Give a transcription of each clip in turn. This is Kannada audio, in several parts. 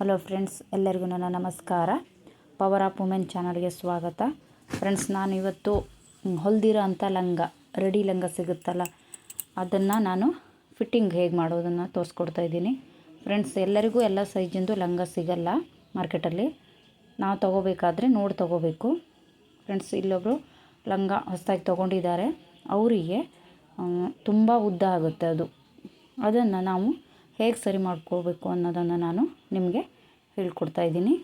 ಹಲೋ ಫ್ರೆಂಡ್ಸ್ ಎಲ್ಲರಿಗೂ ನನ್ನ ನಮಸ್ಕಾರ. ಪವರ್ ಆಫ್ ವುಮೆನ್ ಚಾನಲ್ಗೆ ಸ್ವಾಗತ. ಫ್ರೆಂಡ್ಸ್ ನಾನು ಇವತ್ತು ಹೊಲ್ದಿರೋ ಅಂಥ ಲಂಗ, ರೆಡಿ ಲಂಗ ಸಿಗುತ್ತಲ್ಲ, ಅದನ್ನು ನಾನು ಫಿಟ್ಟಿಂಗ್ ಹೇಗೆ ಮಾಡೋದನ್ನು ತೋರಿಸ್ಕೊಡ್ತಾ ಇದ್ದೀನಿ. ಫ್ರೆಂಡ್ಸ್ ಎಲ್ಲರಿಗೂ ಎಲ್ಲ ಸೈಜಿಂದು ಲಂಗ ಸಿಗಲ್ಲ ಮಾರ್ಕೆಟಲ್ಲಿ. ನಾವು ತೊಗೋಬೇಕಾದ್ರೆ ನೋಡಿ ತೊಗೋಬೇಕು. ಫ್ರೆಂಡ್ಸ್ ಇಲ್ಲೊಬ್ಬರು ಲಂಗ ಹೊಸದಾಗಿ ತೊಗೊಂಡಿದ್ದಾರೆ. ಅವರಿಗೆ ತುಂಬ ಉದ್ದ ಆಗುತ್ತೆ ಅದು. ಅದನ್ನು ನಾವು ಹೇಗೆ ಸರಿ ಮಾಡ್ಕೋಬೇಕು ಅನ್ನೋದನ್ನು ನಾನು ನಿಮಗೆ ಹೇಳ್ಕೊಡ್ತಾ ಇದ್ದೀನಿ.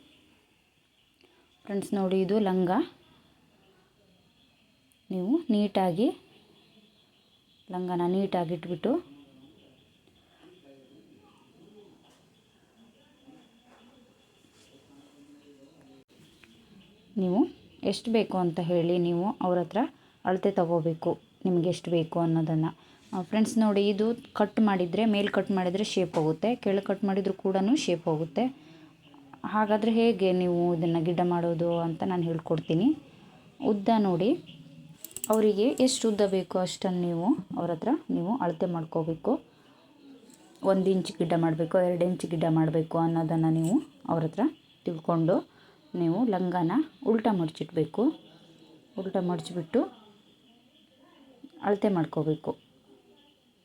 ಫ್ರೆಂಡ್ಸ್, ನೋಡಿ, ಇದು ಲಂಗ. ನೀವು ನೀಟಾಗಿ ಲಂಗನ ನೀಟಾಗಿ ಇಟ್ಬಿಟ್ಟು ನೀವು ಎಷ್ಟು ಬೇಕು ಅಂತ ಹೇಳಿ ನೀವು ಅವ್ರ ಹತ್ರ ಅಳತೆ ತಗೋಬೇಕು ನಿಮಗೆ ಎಷ್ಟು ಬೇಕು ಅನ್ನೋದನ್ನು. ಫ್ರೆಂಡ್ಸ್ ನೋಡಿ ಇದು ಕಟ್ ಮಾಡಿದರೆ, ಮೇಲೆ ಕಟ್ ಮಾಡಿದರೆ ಶೇಪ್ ಹೋಗುತ್ತೆ. ಕೆಳಗೆ ಕಟ್ ಮಾಡಿದರೂ ಕೂಡ ಶೇಪ್ ಹೋಗುತ್ತೆ. ಹಾಗಾದರೆ ಹೇಗೆ ನೀವು ಇದನ್ನು ಗಿಡ ಮಾಡೋದು ಅಂತ ನಾನು ಹೇಳ್ಕೊಡ್ತೀನಿ. ಉದ್ದ ನೋಡಿ, ಅವರಿಗೆ ಎಷ್ಟು ಉದ್ದ ಬೇಕು ಅಷ್ಟನ್ನು ನೀವು ಅವ್ರ ಹತ್ರ ನೀವು ಅಳತೆ ಮಾಡ್ಕೋಬೇಕು. ಒಂದು ಇಂಚ್ ಗಿಡ ಮಾಡಬೇಕು, ಎರಡು ಇಂಚ್ ಗಿಡ ಮಾಡಬೇಕು ಅನ್ನೋದನ್ನು ನೀವು ಅವ್ರ ಹತ್ರ ತಿಳ್ಕೊಂಡು ನೀವು ಲಂಗನ ಉಲ್ಟಾ ಮಡಚಿಟ್ಬೇಕು ಉಲ್ಟಾ ಮಡಚಿಬಿಟ್ಟು ಅಳತೆ ಮಾಡ್ಕೋಬೇಕು.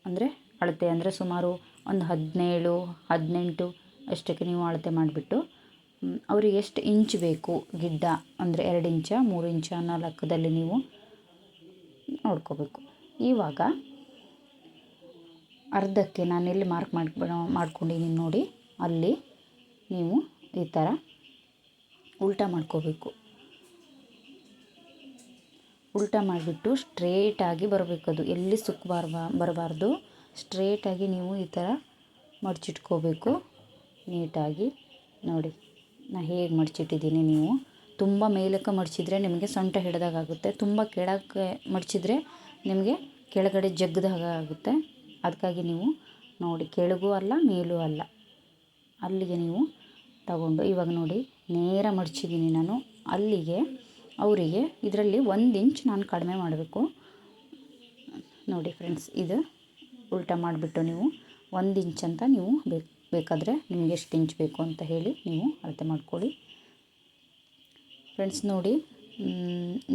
ಅಂದರೆ ಅಳತೆ ಅಂದರೆ ಸುಮಾರು ಒಂದು ಹದಿನೇಳು, ಹದಿನೆಂಟು ಅಷ್ಟಕ್ಕೆ ನೀವು ಅಳತೆ ಮಾಡಿಬಿಟ್ಟು ಅವ್ರಿಗೆ ಎಷ್ಟು ಇಂಚ್ ಬೇಕು ಗಿಡ್ಡ? ಅಂದರೆ ಎರಡು ಇಂಚ, ಮೂರು ಇಂಚ ಅನ್ನೋ ಲೆಕ್ಕದಲ್ಲಿ ನೀವು ನೋಡ್ಕೋಬೇಕು. ಇವಾಗ ಅರ್ಧಕ್ಕೆ ನಾನು ಎಲ್ಲಿ ಮಾರ್ಕ್ ಮಾಡಿ ಮಾಡ್ಕೊಂಡಿದ್ದೀನಿ ನೋಡಿ, ಅಲ್ಲಿ ನೀವು ಈ ಥರ ಉಲ್ಟಾ ಮಾಡ್ಕೋಬೇಕು. ಉಲ್ಟಾ ಮಾಡಿಬಿಟ್ಟು ಸ್ಟ್ರೇಟಾಗಿ ಅದು. ಎಲ್ಲಿ ಸುಕ್ಕಬಾರ್ಬ ಬರಬಾರ್ದು ಸ್ಟ್ರೇಟಾಗಿ ನೀವು ಈ ಥರ ಮಡಚಿಟ್ಕೋಬೇಕು. ನೀಟಾಗಿ ನೋಡಿ, ನಾ ಹೇಗೆ ಮಡಚಿಟ್ಟಿದ್ದೀನಿ ನೀವು. ತುಂಬ ಮೇಲಕ್ಕೆ ಮಡಚಿದ್ರೆ ನಿಮಗೆ ಸೊಂಟ ಹಿಡ್ದಾಗುತ್ತೆ ತುಂಬ ಕೆಳಕ್ಕೆ ಮಡಚಿದ್ರೆ ನಿಮಗೆ ಕೆಳಗಡೆ ಜಗ್ಗದಾಗ ಆಗುತ್ತೆ. ಅದಕ್ಕಾಗಿ ನೀವು ನೋಡಿ, ಕೆಳಗೂ ಅಲ್ಲ, ಮೇಲೂ ಅಲ್ಲ. ಅಲ್ಲಿಗೆ ನೀವು ತಗೊಂಡು, ಇವಾಗ ನೋಡಿ, ನೇರ ಮಡಚಿದ್ದೀನಿ ನಾನು. ಅಲ್ಲಿಗೆ ಅವರಿಗೆ ಇದರಲ್ಲಿ ಒಂದು ಇಂಚ್ ನಾನು ಕಡಿಮೆ ಮಾಡಬೇಕು. ನೋಡಿ ಫ್ರೆಂಡ್ಸ್ ಇದು ಉಲ್ಟಾ ಮಾಡಿಬಿಟ್ಟು ನೀವು ಒಂದು ಇಂಚ್ ಅಂತ ನೀವು ಬೇಕು, ಬೇಕಾದರೆ ನಿಮಗೆ ಎಷ್ಟು ಇಂಚ್ ಬೇಕು ಅಂತ ಹೇಳಿ ನೀವು ಅಳತೆ ಮಾಡ್ಕೊಳ್ಳಿ. ಫ್ರೆಂಡ್ಸ್ ನೋಡಿ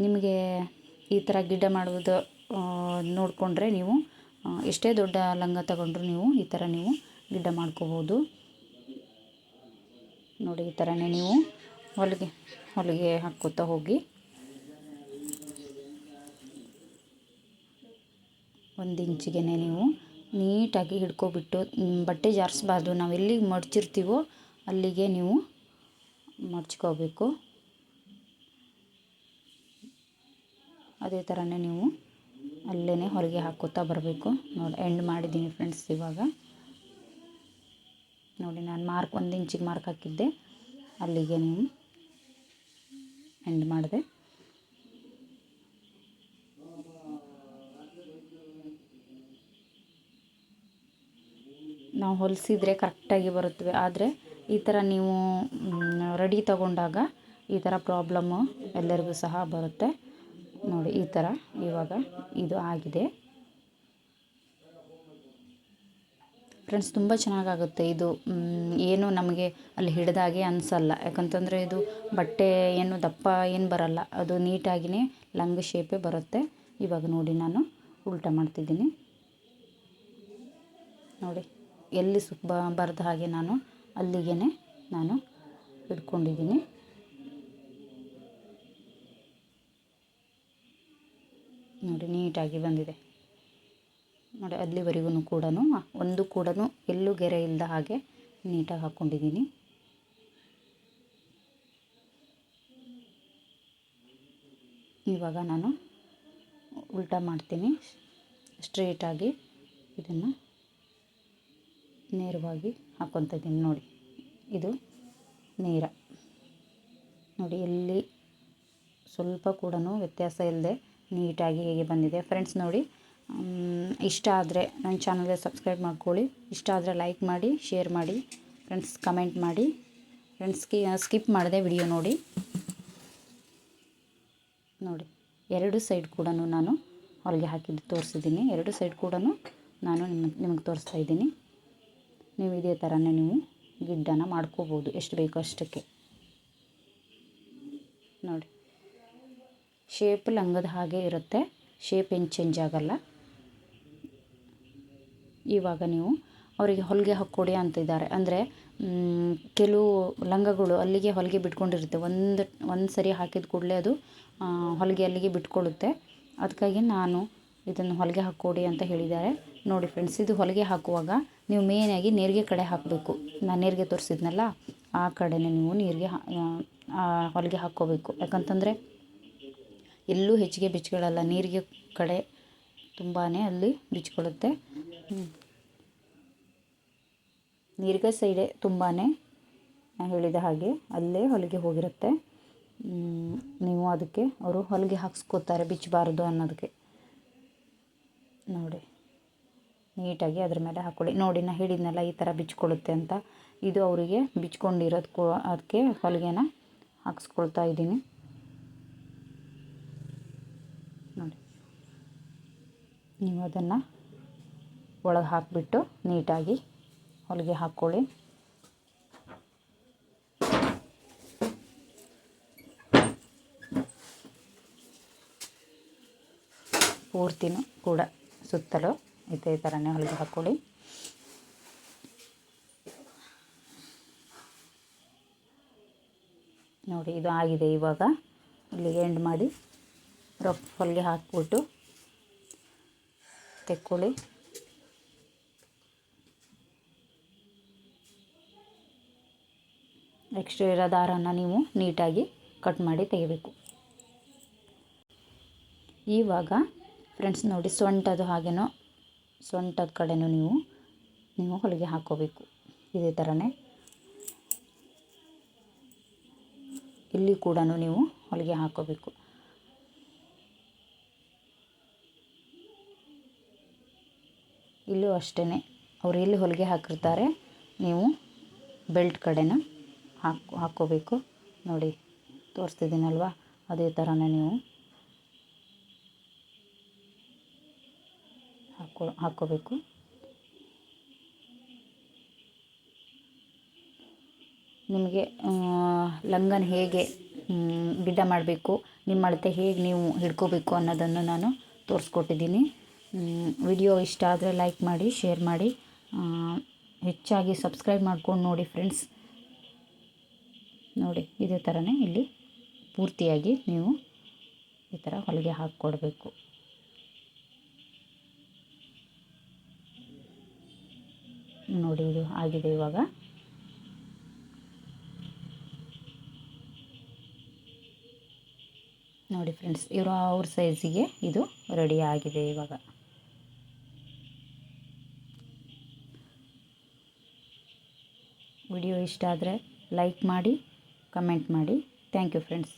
ನಿಮಗೆ ಈ ಥರ ಗಿಡ್ಡ ಮಾಡುವುದು ನೋಡಿಕೊಂಡ್ರೆ ನೀವು ಎಷ್ಟೇ ದೊಡ್ಡ ಲಂಗ ತಗೊಂಡ್ರು ನೀವು ಈ ಥರ ನೀವು ಗಿಡ್ಡ ಮಾಡ್ಕೋಬೋದು. ನೋಡಿ ಈ ಥರನೇ ನೀವು ಹೊಲಿಗೆ ಹೊಲಿಗೆ ಹಾಕ್ಕೋತಾ ಹೋಗಿ. ಒಂದು ಇಂಚಿಗೆ ನೀವು ನೀಟಾಗಿ ಹಿಡ್ಕೊಬಿಟ್ಟು ಬಟ್ಟೆ ಜಾರಿಸ್ಬಾರ್ದು. ನಾವು ಎಲ್ಲಿಗೆ ಮಡ್ಚಿರ್ತೀವೋ ಅಲ್ಲಿಗೆ ನೀವು ಮಡ್ಚ್ಕೋಬೇಕು. ಅದೇ ಥರನೇ ನೀವು ಅಲ್ಲೇ ಹೊರಗೆ ಹಾಕೋತಾ ಬರಬೇಕು. ನೋಡಿ ಎಂಡ್ ಮಾಡಿದ್ದೀನಿ ಫ್ರೆಂಡ್ಸ್ ಇವಾಗ. ನೋಡಿ, ನಾನು ಮಾರ್ಕ್ ಒಂದು ಇಂಚಿಗೆ ಮಾರ್ಕ್ ಹಾಕಿದ್ದೆ. ಅಲ್ಲಿಗೆ ನೀವು ಎಂಡ್ ಮಾಡಿದೆ. ನಾವು ಹೊಲಿಸಿದ್ರೆ ಕರೆಕ್ಟಾಗಿ ಬರುತ್ತವೆ. ಆದರೆ ಈ ಥರ ನೀವು ರೆಡಿ ತಗೊಂಡಾಗ ಈ ಥರ ಪ್ರಾಬ್ಲಮ್ಮು ಎಲ್ಲರಿಗೂ ಸಹ ಬರುತ್ತೆ. ನೋಡಿ, ಈ ಥರ ಇವಾಗ ಇದು ಆಗಿದೆ. ಫ್ರೆಂಡ್ಸ್ ತುಂಬ ಚೆನ್ನಾಗಾಗುತ್ತೆ ಇದು. ಏನು ನಮಗೆ ಅಲ್ಲಿ ಹಿಡಿದಾಗೆ ಅನಿಸಲ್ಲ. ಯಾಕಂತಂದರೆ ಇದು ಬಟ್ಟೆ ಏನು ದಪ್ಪ ಏನು ಬರಲ್ಲ. ಅದು ನೀಟಾಗಿಯೇ ಲಂಗ್ ಶೇಪೇ ಬರುತ್ತೆ. ಇವಾಗ ನೋಡಿ ನಾನು ಉಲ್ಟಾ ಮಾಡ್ತಿದ್ದೀನಿ. ನೋಡಿ. ಎಲ್ಲಿ ಸುಬ್ಬ ಬರದ ಹಾಗೆ ನಾನು ಅಲ್ಲಿಗೆ ನಾನು ಇಟ್ಕೊಂಡಿದ್ದೀನಿ. ನೋಡಿ, ನೀಟಾಗಿ ಬಂದಿದೆ. ನೋಡಿ ಅಲ್ಲಿವರೆಗೂ ಕೂಡ ಒಂದು ಕೂಡ ಎಲ್ಲೂ ಗೆರೆ ಇಲ್ಲದ ಹಾಗೆ ನೀಟಾಗಿ ಹಾಕ್ಕೊಂಡಿದ್ದೀನಿ. ಇವಾಗ ನಾನು ಉಲ್ಟಾ ಮಾಡ್ತೀನಿ. ಸ್ಟ್ರೇಟಾಗಿ ಇದನ್ನು ನೇರವಾಗಿ ಹಾಕ್ಕೊತ ಇದ್ದೀನಿ. ನೋಡಿ, ಇದು ನೇರ. ನೋಡಿ ಎಲ್ಲಿ ಸ್ವಲ್ಪ ಕೂಡ ವ್ಯತ್ಯಾಸ ಇಲ್ಲದೆ ನೀಟಾಗಿ ಹೇಗೆ ಬಂದಿದೆ. ಫ್ರೆಂಡ್ಸ್ ನೋಡಿ ಇಷ್ಟ ಆದರೆ ನನ್ನ ಚಾನಲ್ಗೆ ಸಬ್ಸ್ಕ್ರೈಬ್ ಮಾಡ್ಕೊಳ್ಳಿ. ಇಷ್ಟ ಆದರೆ ಲೈಕ್ ಮಾಡಿ ಶೇರ್ ಮಾಡಿ ಫ್ರೆಂಡ್ಸ್ ಕಮೆಂಟ್ ಮಾಡಿ. ಫ್ರೆಂಡ್ಸ್ಗೆ ಸ್ಕಿಪ್ ಮಾಡಿದೆ ವಿಡಿಯೋ ನೋಡಿ. ನೋಡಿ, ಎರಡು ಸೈಡ್ ಕೂಡ ನಾನು ಹೊರಗೆ ಹಾಕಿದ್ದು ತೋರಿಸಿದ್ದೀನಿ. ಎರಡು ಸೈಡ್ ಕೂಡ ನಾನು ನಿಮ್ಮ ನಿಮಗೆ ತೋರಿಸ್ತಾ ಇದ್ದೀನಿ. ನೀವು ಇದೇ ಥರನೇ ನೀವು ಗಿಡ್ಡನ ಮಾಡ್ಕೋಬೋದು. ಎಷ್ಟು ಬೇಕೋ ಅಷ್ಟಕ್ಕೆ. ನೋಡಿ. ಶೇಪ್ ಲಂಗದ ಹಾಗೆ ಇರುತ್ತೆ. ಶೇಪ್ ಏನು ಚೇಂಜ್ ಆಗಲ್ಲ. ಇವಾಗ ನೀವು ಅವರಿಗೆ ಹೊಲಿಗೆ ಹಾಕ್ಕೊಡಿ ಅಂತಿದ್ದಾರೆ. ಅಂದರೆ ಕೆಲವು ಲಂಗಗಳು ಅಲ್ಲಿಗೆ ಹೊಲಿಗೆ ಬಿಟ್ಕೊಂಡಿರುತ್ತೆ. ಒಂದು ಒಂದು ಸರಿ ಹಾಕಿದ ಕೂಡಲೇ ಅದು ಹೊಲಿಗೆ ಅಲ್ಲಿಗೆ ಬಿಟ್ಕೊಳ್ಳುತ್ತೆ ಅದಕ್ಕಾಗಿ ನಾನು ಇದನ್ನು ಹೊಲಿಗೆ ಹಾಕ್ಕೊಡಿ ಅಂತ ಹೇಳಿದ್ದಾರೆ. ನೋಡಿ ಫ್ರೆಂಡ್ಸ್ ಇದು ಹೊಲಿಗೆ ಹಾಕುವಾಗ ನೀವು ಮೇಯ್ನಾಗಿ ನೀರಿಗೆ ಕಡೆ ಹಾಕಬೇಕು. ನಾನು ನೀರಿಗೆ ತೋರಿಸಿದ್ನಲ್ಲ, ಆ ಕಡೆನೇ ನೀವು ನೀರಿಗೆ ಹೊಲಿಗೆ ಹಾಕ್ಕೋಬೇಕು. ಯಾಕಂತಂದರೆ ಎಲ್ಲೂ ಹೆಚ್ಚಿಗೆ ಬಿಚ್ಕೊಳ್ಳಲ್ಲ, ನೀರಿಗೆ ಕಡೆ ತುಂಬಾ ಅಲ್ಲಿ ಬಿಚ್ಕೊಳ್ಳುತ್ತೆ. ನೀರಿಗೆ ಸೈಡೆ ತುಂಬಾ ಹೇಳಿದ ಹಾಗೆ ಅಲ್ಲೇ ಹೊಲಿಗೆ ಹೋಗಿರುತ್ತೆ. ನೀವು ಅದಕ್ಕೆ ಅವರು ಹೊಲಿಗೆ ಹಾಕ್ಸ್ಕೋತಾರೆ ಬಿಚ್ಚಬಾರ್ದು ಅನ್ನೋದಕ್ಕೆ. ನೋಡಿ. ನೀಟಾಗಿ ಅದ್ರ ಮೇಲೆ ಹಾಕ್ಕೊಳ್ಳಿ ನೋಡಿ, ನಾ ಹೇಳಿದ್ನಲ್ಲ ಈ ಥರ ಬಿಚ್ಕೊಳ್ಳುತ್ತೆ ಅಂತ. ಇದು ಅವರಿಗೆ ಬಿಚ್ಕೊಂಡಿರೋದಕ್ಕೂ ಅದಕ್ಕೆ ಹೊಲಿಗೆನ ಹಾಕ್ಸ್ಕೊಳ್ತಾ ಇದ್ದೀನಿ. ನೋಡಿ. ನೀವು ಅದನ್ನು ಒಳಗೆ ಹಾಕಿಬಿಟ್ಟು ನೀಟಾಗಿ ಹೊಲಿಗೆ ಹಾಕ್ಕೊಳ್ಳಿ ಪೂರ್ತಿನೂ ಕೂಡ ಸುತ್ತಲೂ ಇದೇ ಥರನೇ ಹೊಲಿಗೆ ಹಾಕ್ಕೊಳ್ಳಿ ನೋಡಿ, ಇದು ಆಗಿದೆ ಇವಾಗ. ಇಲ್ಲಿ ಎಂಡ್ ಮಾಡಿ ರಫ್ ಹೊಲಿಗೆ ಹಾಕ್ಬಿಟ್ಟು ತೆಕ್ಕೊಳ್ಳಿ. ನೆಕ್ಸ್ಟ್ ಇರೋ ದಾರನ ನೀವು ನೀಟಾಗಿ ಕಟ್ ಮಾಡಿ ತೆಗಿಬೇಕು. ಇವಾಗ ಫ್ರೆಂಡ್ಸ್ ನೋಡಿ ಸೊಂಟದು ಹಾಗೇನೋ ಸೊಂಟದ ಕಡೆಯೂ ನೀವು ನೀವು ಹೊಲಿಗೆ ಹಾಕ್ಕೋಬೇಕು ಇದೇ ಥರನೇ ಇಲ್ಲಿ ಕೂಡ ನೀವು ಹೊಲಿಗೆ ಹಾಕ್ಕೋಬೇಕು ಇಲ್ಲೂ ಅಷ್ಟೇ ಅವರು ಎಲ್ಲಿ ಹೊಲಿಗೆ ಹಾಕಿರ್ತಾರೆ, ನೀವು ಬೆಲ್ಟ್ ಕಡೆನ ಹಾಕಿ ಹಾಕ್ಕೋಬೇಕು ನೋಡಿ, ತೋರಿಸ್ತಿದ್ದೀನಲ್ವ? ಅದೇ ಥರನೇ ನೀವು ಹಾಕೋ ಹಾಕ್ಕೋಬೇಕು ನಿಮಗೆ ಲಂಗನ್ ಹೇಗೆ ಗಿಡ್ಡ ಮಾಡಬೇಕು, ನಿಮ್ಮ ಅಳತೆ ಹೇಗೆ ನೀವು ಹಿಡ್ಕೋಬೇಕು ಅನ್ನೋದನ್ನು ನಾನು ತೋರಿಸ್ಕೊಟ್ಟಿದ್ದೀನಿ. ವಿಡಿಯೋ ಇಷ್ಟ ಆದರೆ ಲೈಕ್ ಮಾಡಿ, ಶೇರ್ ಮಾಡಿ. ಹೆಚ್ಚಾಗಿ ಸಬ್ಸ್ಕ್ರೈಬ್ ಮಾಡ್ಕೊಂಡು ನೋಡಿ ಫ್ರೆಂಡ್ಸ್. ನೋಡಿ, ಇದೇ ಥರನೇ ಇಲ್ಲಿ ಪೂರ್ತಿಯಾಗಿ ನೀವು ಈ ಥರ ಹೊಲಿಗೆ ಹಾಕ್ಕೊಡ್ಬೇಕು. ನೋಡಿ ಇದು ಆಗಿದೆ ಇವಾಗ. ನೋಡಿ ಫ್ರೆಂಡ್ಸ್ ಇವರು, ಅವ್ರ ಸೈಜಿಗೆ ಇದು ರೆಡಿ ಆಗಿದೆ ಇವಾಗ. ವಿಡಿಯೋ ಇಷ್ಟ ಆದರೆ ಲೈಕ್ ಮಾಡಿ ಕಮೆಂಟ್ ಮಾಡಿ. Thank you friends